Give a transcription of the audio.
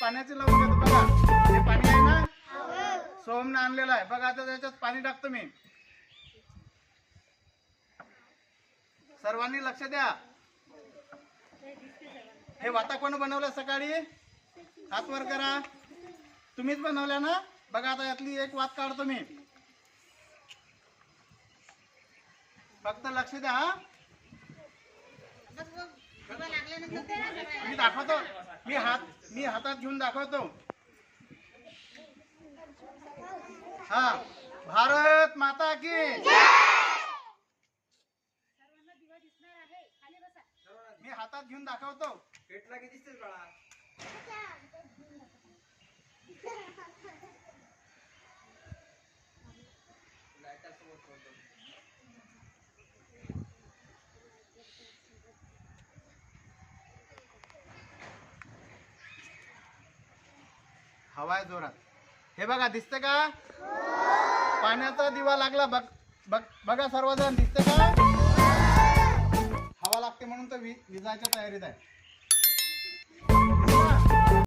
पाण्याची लावून घेतो बघा हे पाणी आहे ना? सोहमने आणलेलं आहे. बघा आता त्याच्यात पाणी टाकतो मी. सर्वांनी लक्ष द्या. हे वाता कोण बनवलं सकाळी? हात वर करा. तुम्हीच बनवल्या ना? बघा आता यातली एक वात काढतो मी. फक्त लक्ष द्या हा. मी दाखवतो. मी हात मी हातात घेऊन दाखवतो. हा भारत माता की मी हातात घेऊन दाखवतो. हवा आहे जोरात. हे बघा दिसते का? पाण्याचा दिवा लागला. बघ बघ बघा सर्वजण दिसते का? हवा लागते म्हणून तर वि- विजायच्या तयारीत आहे.